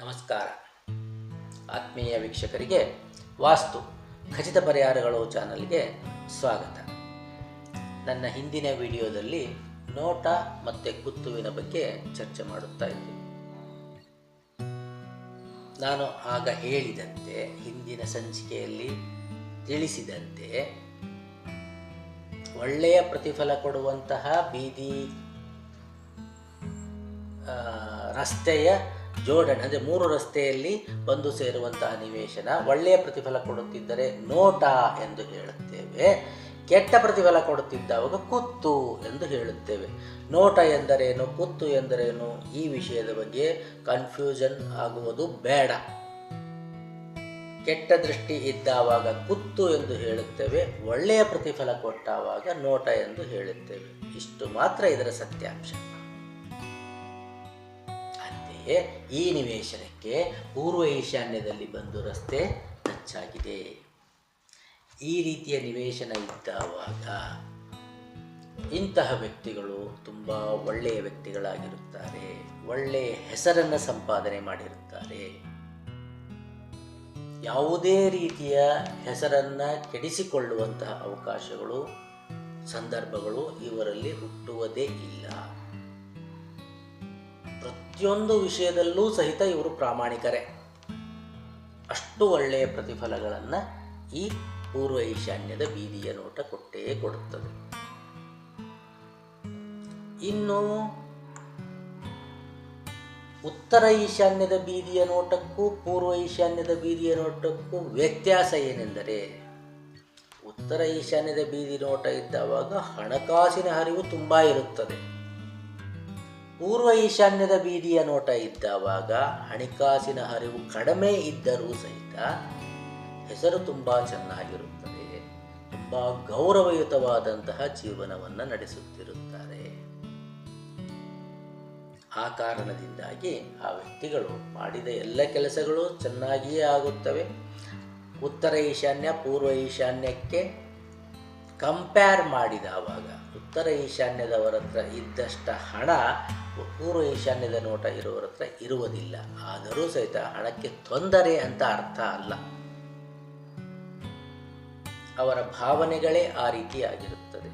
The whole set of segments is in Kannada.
ನಮಸ್ಕಾರ. ಆತ್ಮೀಯ ವೀಕ್ಷಕರಿಗೆ ವಾಸ್ತು ಖಚಿತ ಪರಿಹಾರಗಳು ಚಾನಲ್ಗೆ ಸ್ವಾಗತ. ನನ್ನ ಹಿಂದಿನ ವಿಡಿಯೋದಲ್ಲಿ ನೋಟ ಮತ್ತು ಕುತ್ತುವಿನ ಬಗ್ಗೆ ಚರ್ಚೆ ಮಾಡುತ್ತಾ ಇದ್ದೆ. ನಾನು ಆಗ ಹೇಳಿದಂತೆ, ಹಿಂದಿನ ಸಂಚಿಕೆಯಲ್ಲಿ ತಿಳಿಸಿದಂತೆ, ಒಳ್ಳೆಯ ಪ್ರತಿಫಲ ಕೊಡುವಂತಹ ಬೀದಿ ರಸ್ತೆಯ ಜೋಡಣೆ ಅಂದರೆ ಮೂರು ರಸ್ತೆಯಲ್ಲಿ ಬಂದು ಸೇರುವಂತಹ ನಿವೇಶನ ಒಳ್ಳೆಯ ಪ್ರತಿಫಲ ಕೊಡುತ್ತಿದ್ದರೆ ನೋಟ ಎಂದು ಹೇಳುತ್ತೇವೆ. ಕೆಟ್ಟ ಪ್ರತಿಫಲ ಕೊಡುತ್ತಿದ್ದಾವಾಗ ಕುತ್ತು ಎಂದು ಹೇಳುತ್ತೇವೆ. ನೋಟ ಎಂದರೇನು, ಕುತ್ತು ಎಂದರೇನು? ಈ ವಿಷಯದ ಬಗ್ಗೆ ಕನ್ಫ್ಯೂಷನ್ ಆಗುವುದು ಬೇಡ. ಕೆಟ್ಟ ದೃಷ್ಟಿ ಇದ್ದಾವಾಗ ಕುತ್ತು ಎಂದು ಹೇಳುತ್ತೇವೆ, ಒಳ್ಳೆಯ ಪ್ರತಿಫಲ ಕೊಟ್ಟಾವಾಗ ನೋಟ ಎಂದು ಹೇಳುತ್ತೇವೆ. ಇಷ್ಟು ಮಾತ್ರ ಇದರ ಸತ್ಯಾಂಶ. ಈ ನಿವೇಶನಕ್ಕೆ ಪೂರ್ವ ಈಶಾನ್ಯದಲ್ಲಿ ಬಂದು ರಸ್ತೆ ಹೆಚ್ಚಾಗಿದೆ ಈ ರೀತಿಯ ನಿವೇಶನ ಇದ್ದಾವಾಗ ಇಂತಹ ವ್ಯಕ್ತಿಗಳು ತುಂಬ ಒಳ್ಳೆಯ ವ್ಯಕ್ತಿಗಳಾಗಿರುತ್ತಾರೆ. ಒಳ್ಳೆಯ ಹೆಸರನ್ನು ಸಂಪಾದನೆ ಮಾಡಿರುತ್ತಾರೆ. ಯಾವುದೇ ರೀತಿಯ ಹೆಸರನ್ನು ಕೆಡಿಸಿಕೊಳ್ಳುವಂತಹ ಅವಕಾಶಗಳು, ಸಂದರ್ಭಗಳು ಇವರಲ್ಲಿ ಹುಟ್ಟುವುದೇ ಇಲ್ಲ. ಪ್ರತಿಯೊಂದು ವಿಷಯದಲ್ಲೂ ಸಹಿತ ಇವರು ಪ್ರಾಮಾಣಿಕರೇ. ಅಷ್ಟು ಒಳ್ಳೆಯ ಪ್ರತಿಫಲಗಳನ್ನು ಈ ಪೂರ್ವ ಈಶಾನ್ಯದ ಬೀದಿಯ ನೋಟ ಕೊಟ್ಟೇ ಕೊಡುತ್ತದೆ. ಇನ್ನು ಉತ್ತರ ಈಶಾನ್ಯದ ಬೀದಿಯ ನೋಟಕ್ಕೂ ಪೂರ್ವ ಈಶಾನ್ಯದ ಬೀದಿಯ ನೋಟಕ್ಕೂ ವ್ಯತ್ಯಾಸ ಏನೆಂದರೆ, ಉತ್ತರ ಈಶಾನ್ಯದ ಬೀದಿ ನೋಟ ಇದ್ದಾವಾಗ ಹಣಕಾಸಿನ ಹರಿವು ತುಂಬ ಇರುತ್ತದೆ. ಪೂರ್ವ ಈಶಾನ್ಯದ ಬೀದಿಯ ನೋಟ ಇದ್ದಾವಾಗ ಹಣಕಾಸಿನ ಹರಿವು ಕಡಿಮೆ ಇದ್ದರೂ ಸಹಿತ ಹೆಸರು ತುಂಬ ಚೆನ್ನಾಗಿರುತ್ತದೆ. ತುಂಬ ಗೌರವಯುತವಾದಂತಹ ಜೀವನವನ್ನು ನಡೆಸುತ್ತಿರುತ್ತಾರೆ. ಆ ಕಾರಣದಿಂದಾಗಿ ಆ ವ್ಯಕ್ತಿಗಳು ಮಾಡಿದ ಎಲ್ಲ ಕೆಲಸಗಳು ಚೆನ್ನಾಗಿಯೇ ಆಗುತ್ತವೆ. ಉತ್ತರ ಈಶಾನ್ಯ, ಪೂರ್ವ ಈಶಾನ್ಯಕ್ಕೆ ಕಂಪೇರ್ ಮಾಡಿದ ಆವಾಗ ಉತ್ತರ ಈಶಾನ್ಯದವರ ಹತ್ರ ಇದ್ದಷ್ಟ ಹಣ, ಪೂರ್ವ ಈಶಾನ್ಯದ ನೋಟ ಇರುವವರ ಹತ್ರ ಇರುವುದಿಲ್ಲ. ಆದರೂ ಸಹಿತ ಹಣಕ್ಕೆ ತೊಂದರೆ ಅಂತ ಅರ್ಥ ಅಲ್ಲ. ಅವರ ಭಾವನೆಗಳೇ ಆ ರೀತಿಯಾಗಿರುತ್ತದೆ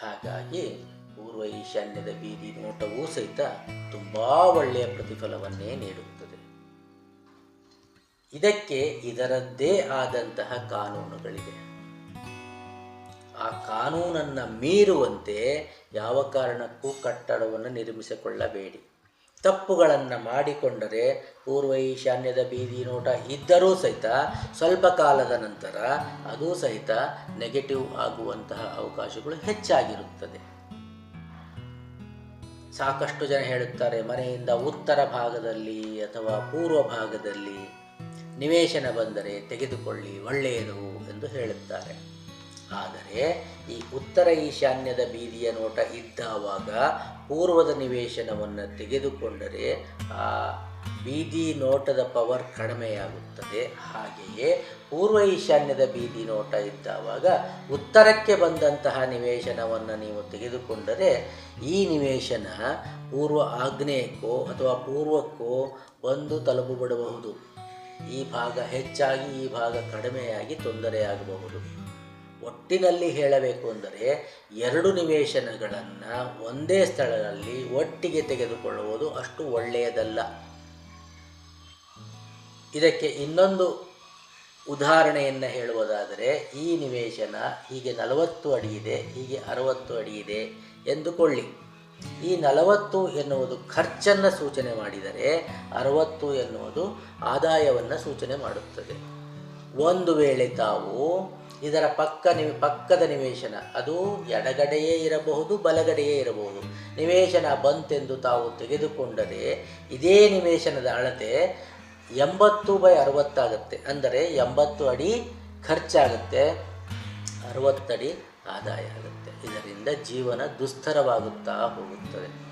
ಹಾಗಾಗಿ ಪೂರ್ವ ಈಶಾನ್ಯದ ಬೀದಿ ನೋಟವೂ ಸಹಿತ ತುಂಬಾ ಒಳ್ಳೆಯ ಪ್ರತಿಫಲವನ್ನೇ ನೀಡುತ್ತದೆ. ಇದಕ್ಕೆ ಇದರದ್ದೇ ಆದಂತಹ ಕಾನೂನುಗಳಿವೆ. ಆ ಕಾನೂನನ್ನು ಮೀರುವಂತೆ ಯಾವ ಕಾರಣಕ್ಕೂ ಕಟ್ಟಡವನ್ನು ನಿರ್ಮಿಸಿಕೊಳ್ಳಬೇಡಿ. ತಪ್ಪುಗಳನ್ನು ಮಾಡಿಕೊಂಡರೆ ಪೂರ್ವ ಈಶಾನ್ಯದ ಬೀದಿ ನೋಟ ಇದ್ದರೂ ಸಹಿತ ಸ್ವಲ್ಪ ಕಾಲದ ನಂತರ ಅದು ಸಹಿತ ನೆಗೆಟಿವ್ ಆಗುವಂತಹ ಅವಕಾಶಗಳು ಹೆಚ್ಚಾಗಿರುತ್ತದೆ. ಸಾಕಷ್ಟು ಜನ ಹೇಳುತ್ತಾರೆ, ಮನೆಯಿಂದ ಉತ್ತರ ಭಾಗದಲ್ಲಿ ಅಥವಾ ಪೂರ್ವ ಭಾಗದಲ್ಲಿ ನಿವೇಶನ ಬಂದರೆ ತೆಗೆದುಕೊಳ್ಳಿ, ಒಳ್ಳೆಯದು ಎಂದು ಹೇಳುತ್ತಾರೆ. ಆದರೆ ಈ ಉತ್ತರ ಈಶಾನ್ಯದ ಬೀದಿಯ ನೋಟ ಇದ್ದಾವಾಗ ಪೂರ್ವದ ನಿವೇಶನವನ್ನು ತೆಗೆದುಕೊಂಡರೆ ಆ ಬೀದಿ ನೋಟದ ಪವರ್ ಕಡಿಮೆಯಾಗುತ್ತದೆ. ಹಾಗೆಯೇ ಪೂರ್ವ ಈಶಾನ್ಯದ ಬೀದಿ ನೋಟ ಇದ್ದಾವಾಗ ಉತ್ತರಕ್ಕೆ ಬಂದಂತಹ ನಿವೇಶನವನ್ನು ನೀವು ತೆಗೆದುಕೊಂಡರೆ ಈ ನಿವೇಶನ ಪೂರ್ವ ಆಗ್ನೇಯಕ್ಕೋ ಅಥವಾ ಪೂರ್ವಕ್ಕೋ ಬಂದು ತಲುಪಬಿಡಬಹುದು. ಈ ಭಾಗ ಹೆಚ್ಚಾಗಿ, ಈ ಭಾಗ ಕಡಿಮೆಯಾಗಿ ತೊಂದರೆಯಾಗಬಹುದು. ಒಟ್ಟಿನಲ್ಲಿ ಹೇಳಬೇಕು ಅಂದರೆ, ಎರಡು ನಿವೇಶನಗಳನ್ನು ಒಂದೇ ಸ್ಥಳದಲ್ಲಿ ಒಟ್ಟಿಗೆ ತೆಗೆದುಕೊಳ್ಳುವುದು ಅಷ್ಟು ಒಳ್ಳೆಯದಲ್ಲ. ಇದಕ್ಕೆ ಇನ್ನೊಂದು ಉದಾಹರಣೆಯನ್ನು ಹೇಳುವುದಾದರೆ, ಈ ನಿವೇಶನ ಹೀಗೆ ನಲವತ್ತು ಅಡಿ ಇದೆ, ಹೀಗೆ ಅರವತ್ತು ಅಡಿ ಇದೆ ಎಂದುಕೊಳ್ಳಿ. ಈ ನಲವತ್ತು ಎನ್ನುವುದು ಖರ್ಚನ್ನು ಸೂಚನೆ ಮಾಡಿದರೆ ಅರವತ್ತು ಎನ್ನುವುದು ಆದಾಯವನ್ನು ಸೂಚನೆ ಮಾಡುತ್ತದೆ. ಒಂದು ವೇಳೆ ತಾವು ಇದರ ಪಕ್ಕ ನಿವ್, ಪಕ್ಕದ ನಿವೇಶನ, ಅದು ಎಡಗಡೆಯೇ ಇರಬಹುದು, ಬಲಗಡೆಯೇ ಇರಬಹುದು, ನಿವೇಶನ ಬಂತೆಂದು ತಾವು ತೆಗೆದುಕೊಂಡರೆ ಇದೇ ನಿವೇಶನದ ಅಳತೆ ಎಂಬತ್ತು ಬೈ ಅರವತ್ತಾಗುತ್ತೆ ಅಂದರೆ ಎಂಬತ್ತು ಅಡಿ ಖರ್ಚಾಗುತ್ತೆ ಅರವತ್ತಡಿ ಆದಾಯ ಆಗುತ್ತೆ. ಇದರಿಂದ ಜೀವನ ದುಸ್ತರವಾಗುತ್ತಾ ಹೋಗುತ್ತದೆ.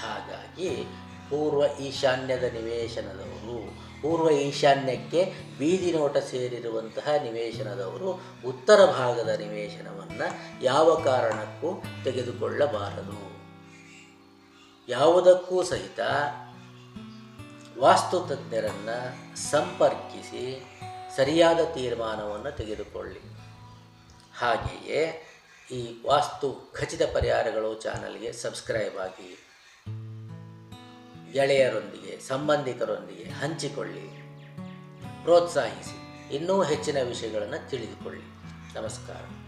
ಹಾಗಾಗಿ ಪೂರ್ವ ಈಶಾನ್ಯದ ನಿವೇಶನದವರು, ಪೂರ್ವ ಈಶಾನ್ಯಕ್ಕೆ ಬೀದಿ ನೋಟ ಸೇರಿರುವಂತಹ ನಿವೇಶನದವರು ಉತ್ತರ ಭಾಗದ ನಿವೇಶನವನ್ನು ಯಾವ ಕಾರಣಕ್ಕೂ ತೆಗೆದುಕೊಳ್ಳಬಾರದು. ಯಾವುದಕ್ಕೂ ಸಹಿತ ವಾಸ್ತುತಜ್ಞರನ್ನು ಸಂಪರ್ಕಿಸಿ ಸರಿಯಾದ ತೀರ್ಮಾನವನ್ನು ತೆಗೆದುಕೊಳ್ಳಿ. ಹಾಗೆಯೇ ಈ ವಾಸ್ತು ಖಚಿತ ಪರಿಹಾರಗಳು ಚಾನಲ್ಗೆ ಸಬ್ಸ್ಕ್ರೈಬ್ ಆಗಿ ಗೆಳೆಯರೊಂದಿಗೆ, ಸಂಬಂಧಿಕರೊಂದಿಗೆ ಹಂಚಿಕೊಳ್ಳಿ, ಪ್ರೋತ್ಸಾಹಿಸಿ. ಇನ್ನೂ ಹೆಚ್ಚಿನ ವಿಷಯಗಳನ್ನು ತಿಳಿದುಕೊಳ್ಳಿ. ನಮಸ್ಕಾರ.